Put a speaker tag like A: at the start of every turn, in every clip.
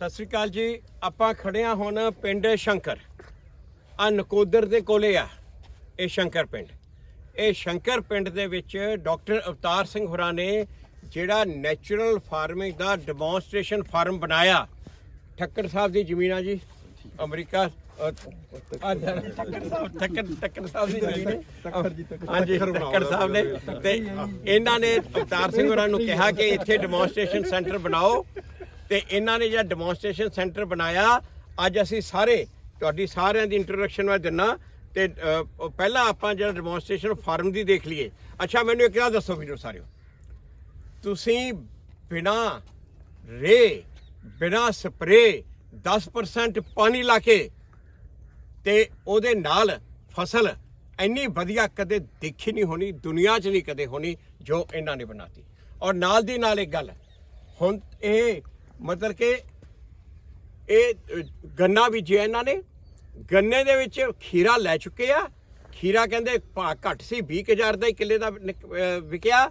A: ਸਤਿ ਸ੍ਰੀ ਅਕਾਲ ਜੀ। ਆਪਾਂ ਖੜੇ ਆ ਹੁਣ ਪਿੰਡ ਸ਼ੰਕਰ। ਆ ਨਕੋਦਰ ਦੇ ਕੋਲੇ ਆ ਇਹ ਸ਼ੰਕਰ ਪਿੰਡ। ਇਹ ਸ਼ੰਕਰ ਪਿੰਡ ਦੇ ਵਿੱਚ ਡਾਕਟਰ ਅਵਤਾਰ ਸਿੰਘ ਹੋਰਾਂ ਨੇ ਜਿਹੜਾ ਨੈਚੁਰਲ ਫਾਰਮਿੰਗ ਦਾ ਡੈਮੋਨਸਟ੍ਰੇਸ਼ਨ ਫਾਰਮ ਬਣਾਇਆ। ਠੱਕਰ ਸਾਹਿਬ ਦੀ ਜ਼ਮੀਨ ਆ ਜੀ ਅਮਰੀਕਾ ਆ ਠੱਕਰ ਸਾਹਿਬ ਠੱਕਰ ਠੱਕਰ ਸਾਹਿਬ ਦੀ ਜ਼ਮੀਨ ਹੈ। ਹਾਂਜੀ ਠੱਕਰ ਸਾਹਿਬ ਨੇ। ਤੇ ਇਹਨਾਂ ਨੇ ਅਵਤਾਰ ਸਿੰਘ ਹੋਰਾਂ ਨੂੰ ਕਿਹਾ ਕਿ ਇੱਥੇ ਡੈਮੋਨਸਟ੍ਰੇਸ਼ਨ ਸੈਂਟਰ ਬਣਾਓ। ਤੇ ਇਹਨਾਂ ਨੇ ਜਿਹੜਾ ਡੈਮੋਨਸਟ੍ਰੇਸ਼ਨ ਸੈਂਟਰ ਬਣਾਇਆ, ਅੱਜ ਅਸੀਂ ਸਾਰੇ, ਤੁਹਾਡੀ ਸਾਰਿਆਂ ਦੀ ਇੰਟਰੋਡਕਸ਼ਨ ਮੈਂ ਦਿੰਨਾ। ਤੇ ਪਹਿਲਾਂ ਆਪਾਂ ਜਿਹੜਾ ਡੈਮੋਨਸਟ੍ਰੇਸ਼ਨ ਫਾਰਮ ਦੀ ਦੇਖ ਲਈਏ। ਅੱਛਾ, ਮੈਨੂੰ ਇੱਕ ਗੱਲ ਦੱਸੋ ਵੀਰੋ ਸਾਰਿਓ। ਤੁਸੀਂ ਬਿਨਾ ਰੇ, ਬਿਨਾ ਸਪਰੇ 10% ਪਾਣੀ ਲਾ ਕੇ ਤੇ ਉਹਦੇ ਨਾਲ ਫਸਲ ਇੰਨੀ ਵਧੀਆ ਕਦੇ ਦੇਖੀ ਨਹੀਂ ਹੋਣੀ, ਦੁਨੀਆ 'ਚ ਨਹੀਂ ਕਦੇ ਹੋਣੀ ਜੋ ਇਹਨਾਂ ਨੇ ਬਣਾਤੀ। ਔਰ ਨਾਲ ਦੀ ਨਾਲ ਇੱਕ ਗੱਲ, ਹੁਣ ਇਹ ਮਤਲਬ ਕਿ ਇਹ ਗੰਨਾ ਬੀਜਿਆ ਇਹਨਾਂ ਨੇ। ਗੰਨੇ ਦੇ ਵਿੱਚ ਖੀਰਾ ਲੈ ਚੁੱਕੇ ਆ। ਖੀਰਾ ਕਹਿੰਦੇ ਭਾਅ ਘੱਟ ਸੀ 20000 ਦਾ ਹੀ ਕਿੱਲੇ ਦਾ ਵਿਕਿਆ।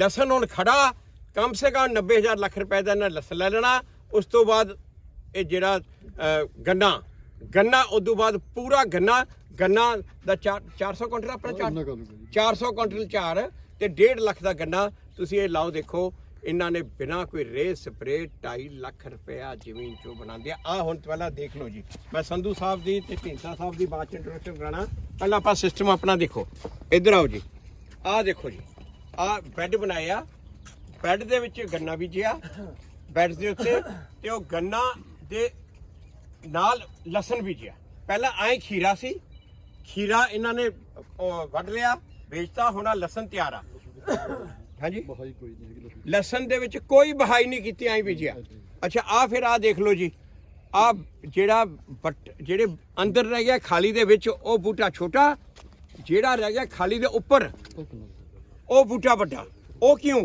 A: ਲਸਣ ਹੁਣ ਖੜਾ। ਕਮ ਸੇ ਕਮ 90000 ਲੱਖ ਰੁਪਏ ਦਾ ਇਹਨਾਂ ਲਸਣ ਲੈ ਲੈਣਾ। ਉਸ ਤੋਂ ਬਾਅਦ ਇਹ ਜਿਹੜਾ ਗੰਨਾ ਗੰਨਾ ਉਸ ਤੋਂ ਬਾਅਦ ਪੂਰਾ ਗੰਨਾ। ਗੰਨਾ ਦਾ 400 ਕੁਇੰਟਲ ਆਪਣਾ ਚਾਰ 400 ਕੁਇੰਟਲ ਚਾਰ ਤੇ 1.5 ਲੱਖ ਦਾ ਗੰਨਾ। ਤੁਸੀਂ ਇਹ ਲਾਓ ਦੇਖੋ। ਇਹਨਾਂ ਨੇ ਬਿਨਾ ਕੋਈ ਰੇ ਸਪਰੇ 2.5 ਲੱਖ ਰੁਪਇਆ ਜ਼ਮੀਨ ਚੋਂ ਬਣਾਉਂਦੇ ਆ ਆਹ ਹੁਣ ਪਹਿਲਾਂ ਦੇਖ ਲਓ ਜੀ। ਮੈਂ ਸੰਧੂ ਸਾਹਿਬ ਦੀ ਤੇ ਢੀਂਸਾ ਸਾਹਿਬ ਦੀ ਬਾਅਦ 'ਚ ਇੰਟਰੋਡਕਸ਼ਨ ਕਰਾਣਾ ਪਹਿਲਾਂ ਆਪਾਂ ਸਿਸਟਮ ਆਪਣਾ ਦੇਖੋ। ਇੱਧਰ ਆਓ ਜੀ। ਆਹ ਦੇਖੋ ਜੀ। ਆਹ ਬੈੱਡ ਬਣਾਇਆ ਬੈੱਡ ਦੇ ਵਿੱਚ ਗੰਨਾ ਬੀਜਿਆ। ਬੈੱਡ ਦੇ ਉੱਤੇ ਤੇ ਉਹ ਗੰਨਾ ਦੇ ਨਾਲ ਲਸਣ ਬੀਜਿਆ। ਪਹਿਲਾਂ ਐਂ ਖੀਰਾ ਸੀ। ਖੀਰਾ ਇਹਨਾਂ ਨੇ ਵੱਢ ਲਿਆ। ਵੇਚਤਾ, ਹੁਣ ਲਸਣ ਤਿਆਰ ਆ। ਹਾਂਜੀ। ਲਸਣ ਦੇ ਵਿੱਚ ਕੋਈ ਬਹਾਈ ਨਹੀਂ ਕੀਤੀ ਐਂ ਬੀਜਿਆ। ਅੱਛਾ ਆ ਫਿਰ ਆ ਦੇਖ ਲਓ ਜੀ। ਆ ਜਿਹੜਾ ਜਿਹੜੇ ਅੰਦਰ ਰਹਿ ਗਿਆ ਖਾਲੀ ਦੇ ਵਿੱਚ ਉਹ ਬੂਟਾ ਛੋਟਾ ਜਿਹੜਾ ਰਹਿ ਗਿਆ ਖਾਲੀ ਦੇ ਉੱਪਰ ਉਹ ਬੂਟਾ ਵੱਡਾ। ਉਹ ਕਿਉਂ?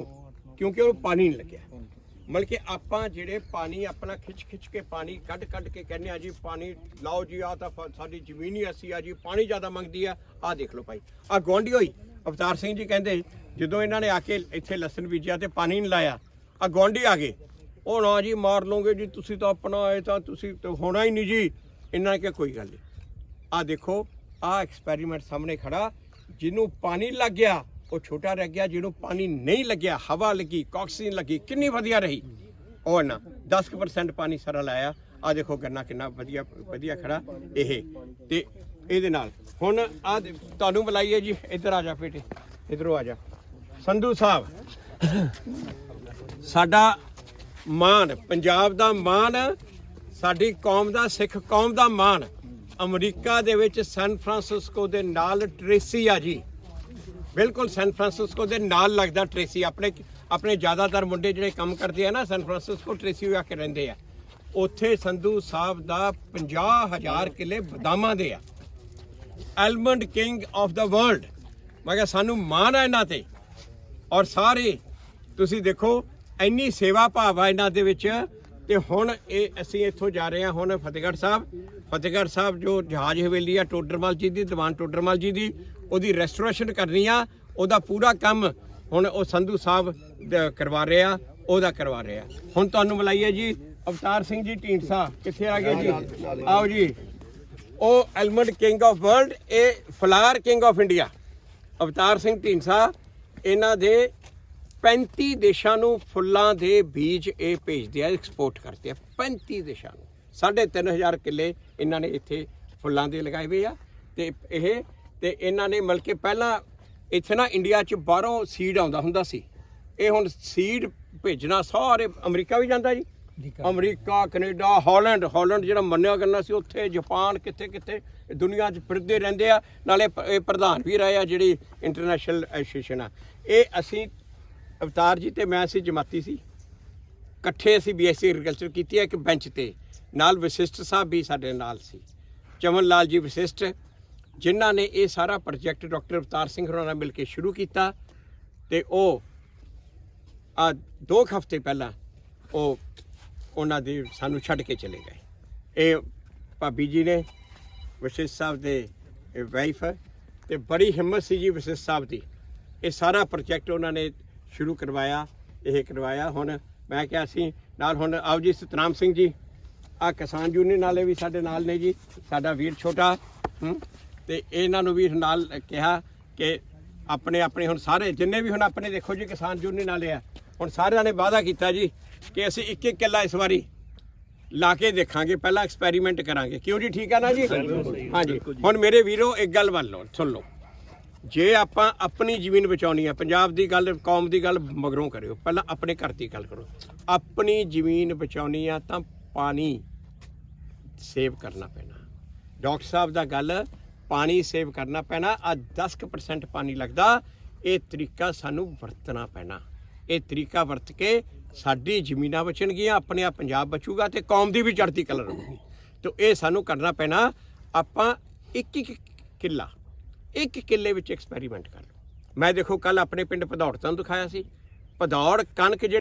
A: ਕਿਉਂਕਿ ਉਹ ਪਾਣੀ ਨਹੀਂ ਲੱਗਿਆ। ਮਤਲਬ ਕਿ ਆਪਾਂ ਜਿਹੜੇ ਪਾਣੀ ਆਪਣਾ ਖਿੱਚ ਖਿੱਚ ਕੇ ਪਾਣੀ ਕੱਢ ਕੱਢ ਕੇ ਕਹਿੰਦੇ ਆ ਜੀ ਪਾਣੀ ਲਾਓ ਜੀ ਆ ਤਾਂ ਸਾਡੀ ਜ਼ਮੀਨ ਹੀ ਅਸੀਂ ਆ ਜੀ ਪਾਣੀ ਜ਼ਿਆਦਾ ਮੰਗਦੀ ਆ। ਆ ਦੇਖ ਲਓ ਭਾਈ। ਆ ਗਵਾਂਢੀ ਹੋਈ ਅਵਤਾਰ ਸਿੰਘ ਜੀ ਕਹਿੰਦੇ ਜਦੋਂ ਇਹਨਾਂ ਨੇ ਆ ਕੇ ਇੱਥੇ ਲਸਣ ਬੀਜਿਆ ਤੇ ਪਾਣੀ ਨਹੀਂ ਲਾਇਆ ਆ ਗਵਾਂਢੀ ਆ ਗਏ। ਉਹ ਨਾ ਜੀ, ਮਾਰ ਲਓਗੇ ਜੀ, ਤੁਸੀਂ ਤਾਂ ਆਪਣਾ ਆਏ ਤਾਂ ਤੁਸੀਂ ਤਾਂ ਹੋਣਾ ਹੀ ਨਹੀਂ ਜੀ। ਇਹਨਾਂ ਨੇ ਕਿਹਾ, ਕੋਈ ਗੱਲ ਨਹੀਂ। ਆ ਦੇਖੋ ਆ ਐਕਸਪੈਰੀਮੈਂਟ ਸਾਹਮਣੇ ਖੜਾ। ਜਿਹਨੂੰ ਪਾਣੀ ਲੱਗ ਗਿਆ, ਉਹ ਛੋਟਾ ਰਹਿ ਗਿਆ। ਜਿਹਨੂੰ ਪਾਣੀ ਨਹੀਂ ਲੱਗਿਆ, ਹਵਾ ਲੱਗੀ ਆਕਸੀਜਨ ਲੱਗੀ, ਕਿੰਨੀ ਵਧੀਆ ਰਹੀ। ਉਹ ਨਾ 10% ਪਾਣੀ ਸਾਰਾ ਲਾਇਆ। ਆ ਦੇਖੋ ਗੰਨਾ ਕਿੰਨਾ ਵਧੀਆ ਵਧੀਆ ਖੜਾ ਇਹ। ਤੇ ਇਹਦੇ ਨਾਲ, ਹੁਣ ਆ ਤੁਹਾਨੂੰ ਬੁਲਾਈਏ ਜੀ। ਇੱਧਰ ਆ ਜਾ ਬੇਟੇ, ਇੱਧਰੋਂ ਆ ਜਾ। ਸੰਧੂ ਸਾਹਿਬ। ਸਾਡਾ ਮਾਣ, ਪੰਜਾਬ ਦਾ ਮਾਣ, ਸਾਡੀ ਕੌਮ ਦਾ, ਸਿੱਖ ਕੌਮ ਦਾ ਮਾਣ। ਅਮਰੀਕਾ ਦੇ ਵਿੱਚ ਸੈਨ ਫਰਾਂਸਿਸਕੋ ਦੇ ਨਾਲ ਟ੍ਰੇਸੀ ਆ ਜੀ। ਬਿਲਕੁਲ ਸੈਨ ਫਰਾਂਸਿਸਕੋ ਦੇ ਨਾਲ ਲੱਗਦਾ ਟ੍ਰੇਸੀ। ਆਪਣੇ ਆਪਣੇ ਜ਼ਿਆਦਾਤਰ ਮੁੰਡੇ ਜਿਹੜੇ ਕੰਮ ਕਰਦੇ ਆ ਨਾ, ਸੈਨ ਫਰਾਂਸਿਸਕੋ ਟ੍ਰੇਸੀ ਆ ਕੇ ਰਹਿੰਦੇ ਆ। ਉੱਥੇ ਸੰਧੂ ਸਾਹਿਬ ਦਾ 50000 ਕਿੱਲੇ ਬਦਾਮਾਂ ਦੇ ਆ। Almond king of the world. ਮੈਂ ਕਿਹਾ, ਸਾਨੂੰ ਮਾਣ ਹੈ ਇਹਨਾਂ ਤੇ। ਔਰ ਸਾਰੇ ਤੁਸੀਂ ਦੇਖੋ ਇੰਨੀ ਸੇਵਾ ਭਾਵ ਆ ਇਹਨਾਂ ਦੇ ਵਿੱਚ ਤੇ ਹੁਣ ਇਹ ਅਸੀਂ ਇੱਥੋਂ ਜਾ ਰਹੇ ਹਾਂ ਹੁਣ ਫਤਿਹਗੜ੍ਹ ਸਾਹਿਬ। ਫਤਿਹਗੜ੍ਹ ਸਾਹਿਬ ਜੋ ਜਹਾਜ਼ ਹਵੇਲੀ ਆ ਟੋਡਰਮਲ ਜੀ ਦੀ ਦੀਵਾਨ ਟੋਡਰਮਲ ਜੀ ਦੀ ਉਹਦੀ ਰੈਸਟੋਰੇਸ਼ਨ ਕਰਨੀ ਆ ਉਹਦਾ ਪੂਰਾ ਕੰਮ ਹੁਣ ਉਹ ਸੰਧੂ ਸਾਹਿਬ ਕਰਵਾ ਰਹੇ ਆ ਉਹਦਾ ਕਰਵਾ ਰਹੇ ਆ। ਹੁਣ ਤੁਹਾਨੂੰ ਬੁਲਾਈਏ ਜੀ ਅਵਤਾਰ ਸਿੰਘ ਜੀ ਢੀਂਡਸਾ ਕਿੱਥੇ ਆ ਗਏ ਜੀ? ਆਓ ਜੀ। ਉਹ ਐਲਮੰਡ ਕਿੰਗ ਆਫ ਵਰਲਡ ਇਹ flower king of India Avtar Singh Dhindsa ਇਹਨਾਂ ਦੇ 35 ਦੇਸ਼ਾਂ ਨੂੰ ਫੁੱਲਾਂ ਦੇ ਬੀਜ ਇਹ ਭੇਜਦੇ ਆ ਐਕਸਪੋਰਟ ਕਰਦੇ ਆ 35 ਦੇਸ਼ਾਂ ਨੂੰ। 3500 ਕਿੱਲੇ ਇਹਨਾਂ ਨੇ ਇੱਥੇ ਫੁੱਲਾਂ ਦੇ ਲਗਾਏ ਹੋਏ ਆ, ਤੇ ਇਹ, ਤੇ ਇਹਨਾਂ ਨੇ ਮਿਲ ਕੇ ਪਹਿਲਾਂ ਇੱਥੇ ਨਾ ਇੰਡੀਆ 'ਚ ਬਾਹਰੋਂ ਸੀਡ ਆਉਂਦਾ ਹੁੰਦਾ ਸੀ। ਇਹ ਹੁਣ ਸੀਡ ਭੇਜਣਾ, ਸਾਰੇ ਅਮਰੀਕਾ ਵੀ ਜਾਂਦਾ ਜੀ। ਅਮਰੀਕਾ, ਕੈਨੇਡਾ, ਹਾਲੈਂਡ ਹਾਲੈਂਡ ਜਿਹੜਾ ਮੰਨਿਆ ਕਰਨਾ ਸੀ, ਉੱਥੇ ਜਾਪਾਨ ਕਿੱਥੇ ਕਿੱਥੇ ਦੁਨੀਆ 'ਚ ਫਿਰਦੇ ਰਹਿੰਦੇ ਆ, ਨਾਲੇ ਇਹ ਪ੍ਰਧਾਨ ਵੀ ਰਹੇ ਆ ਜਿਹੜੀ ਇੰਟਰਨੈਸ਼ਨਲ ਐਸੋਸੀਏਸ਼ਨ ਆ। ਇਹ ਅਸੀਂ ਅਵਤਾਰ ਜੀ ਤੇ ਮੈਂ ਸੀ, ਜਮਾਤੀ ਸੀ। ਇਕੱਠੇ ਅਸੀਂ ਬੀਐਸਸੀ ਐਗਰੀਕਲਚਰ ਕੀਤੀ ਹੈ ਇੱਕ ਬੈਂਚ ਤੇ। ਨਾਲ ਵਸਿਸ਼ਟ ਸਾਹਿਬ ਵੀ ਸਾਡੇ ਨਾਲ ਸੀ। ਚਮਨ ਲਾਲ ਜੀ ਵਸਿਸ਼ਟ, ਜਿਨ੍ਹਾਂ ਨੇ ਇਹ ਸਾਰਾ ਪ੍ਰੋਜੈਕਟ ਡਾਕਟਰ ਅਵਤਾਰ ਸਿੰਘ ਹੋਰਾਂ ਨਾਲ ਮਿਲ ਕੇ ਸ਼ੁਰੂ ਕੀਤਾ। ਤੇ ਉਹ, ਆ ਦੋ ਕੁ ਹਫ਼ਤੇ ਪਹਿਲਾਂ ਉਹ ਉਹਨਾਂ ਦੀ ਸਾਨੂੰ ਛੱਡ ਕੇ ਚਲੇ ਗਏ। ਇਹ ਭਾਬੀ ਜੀ ਨੇ ਵਸ਼ਿਸ਼ ਸਾਹਿਬ ਦੇ ਵਾਈਫ ਤੇ ਬੜੀ ਹਿੰਮਤ ਸੀ ਜੀ ਵਸ਼ਿਸ਼ ਸਾਹਿਬ ਦੀ। ਇਹ ਸਾਰਾ ਪ੍ਰੋਜੈਕਟ ਉਹਨਾਂ ਨੇ ਸ਼ੁਰੂ ਕਰਵਾਇਆ ਇਹ ਕਰਵਾਇਆ। ਹੁਣ ਮੈਂ ਕਿਹਾ ਸੀ ਨਾਲ ਹੁਣ ਆਓ ਜੀ ਸਤਨਾਮ ਸਿੰਘ ਜੀ। ਆ ਕਿਸਾਨ ਯੂਨੀਅਨ ਵਾਲੇ ਵੀ ਸਾਡੇ ਨਾਲ ਨੇ ਜੀ ਸਾਡਾ ਵੀਰ ਛੋਟਾ ਹੂੰ, ਤੇ ਇਹਨਾਂ ਨੂੰ ਵੀ ਨਾਲ ਕਿਹਾ ਕਿ ਆਪਣੇ ਆਪਣੇ ਹੁਣ ਸਾਰੇ ਜਿੰਨੇ ਵੀ ਹੁਣ ਆਪਣੇ ਦੇਖੋ ਜੀ ਕਿਸਾਨ ਯੂਨੀਅਨ ਵਾਲੇ ਆ ਹੁਣ ਸਾਰਿਆਂ ਨੇ ਵਾਅਦਾ ਕੀਤਾ ਜੀ ਕਿ ਅਸੀਂ ਇੱਕ ਇੱਕ ਕਿੱਲਾ ਇਸ ਵਾਰੀ ਲਾ ਕੇ ਦੇਖਾਂਗੇ ਪਹਿਲਾਂ ਐਕਸਪੈਰੀਮੈਂਟ ਕਰਾਂਗੇ। ਕਿਉਂ ਜੀ? ਠੀਕ ਹੈ ਨਾ ਜੀ? ਹਾਂਜੀ ਹੁਣ ਮੇਰੇ ਵੀਰੋ ਇੱਕ ਗੱਲ ਵੱਲ ਲਓ ਸੁਣ ਲਓ। ਜੇ ਆਪਾਂ ਆਪਣੀ ਜ਼ਮੀਨ ਬਚਾਉਣੀ ਹੈ ਪੰਜਾਬ ਦੀ ਗੱਲ ਕੌਮ ਦੀ ਗੱਲ ਮਗਰੋਂ ਕਰਿਓ ਪਹਿਲਾਂ ਆਪਣੇ ਘਰ ਦੀ ਗੱਲ ਕਰੋ। ਆਪਣੀ ਜ਼ਮੀਨ ਬਚਾਉਣੀ ਆ ਤਾਂ ਪਾਣੀ ਸੇਵ ਕਰਨਾ ਪੈਣਾ। ਡਾਕਟਰ ਸਾਹਿਬ ਦਾ ਗੱਲ ਪਾਣੀ ਸੇਵ ਕਰਨਾ ਪੈਣਾ ਆ 10% ਪਾਣੀ ਲੱਗਦਾ ਇਹ ਤਰੀਕਾ ਸਾਨੂੰ ਵਰਤਣਾ ਪੈਣਾ। ਇਹ ਤਰੀਕਾ ਵਰਤ ਕੇ ਸਾਡੀ ਜ਼ਮੀਨਾਂ ਬਚਣਗੀਆਂ, ਆਪਣੇ ਆਪ ਪੰਜਾਬ ਬਚੂਗਾ ਤੇ ਕੌਮ ਦੀ ਵੀ ਚੜ੍ਹਦੀ ਕਲਾ ਰਹੂਗੀ। ਤੇ ਇਹ ਸਾਨੂੰ ਕਰਨਾ ਪੈਣਾ, ਆਪਾਂ ਇੱਕ ਇੱਕ ਕਿੱਲਾ, ਇੱਕ ਕਿੱਲੇ ਵਿੱਚ ਐਕਸਪੈਰੀਮੈਂਟ ਕਰ ਲਓ। ਮੈਂ ਦੇਖੋ ਕੱਲ ਆਪਣੇ ਪਿੰਡ ਭਦੌੜ ਤੁਹਾਨੂੰ ਦਿਖਾਇਆ ਸੀ। ਭਦੌੜ ਕਣਕ ਜਿਹੜੀ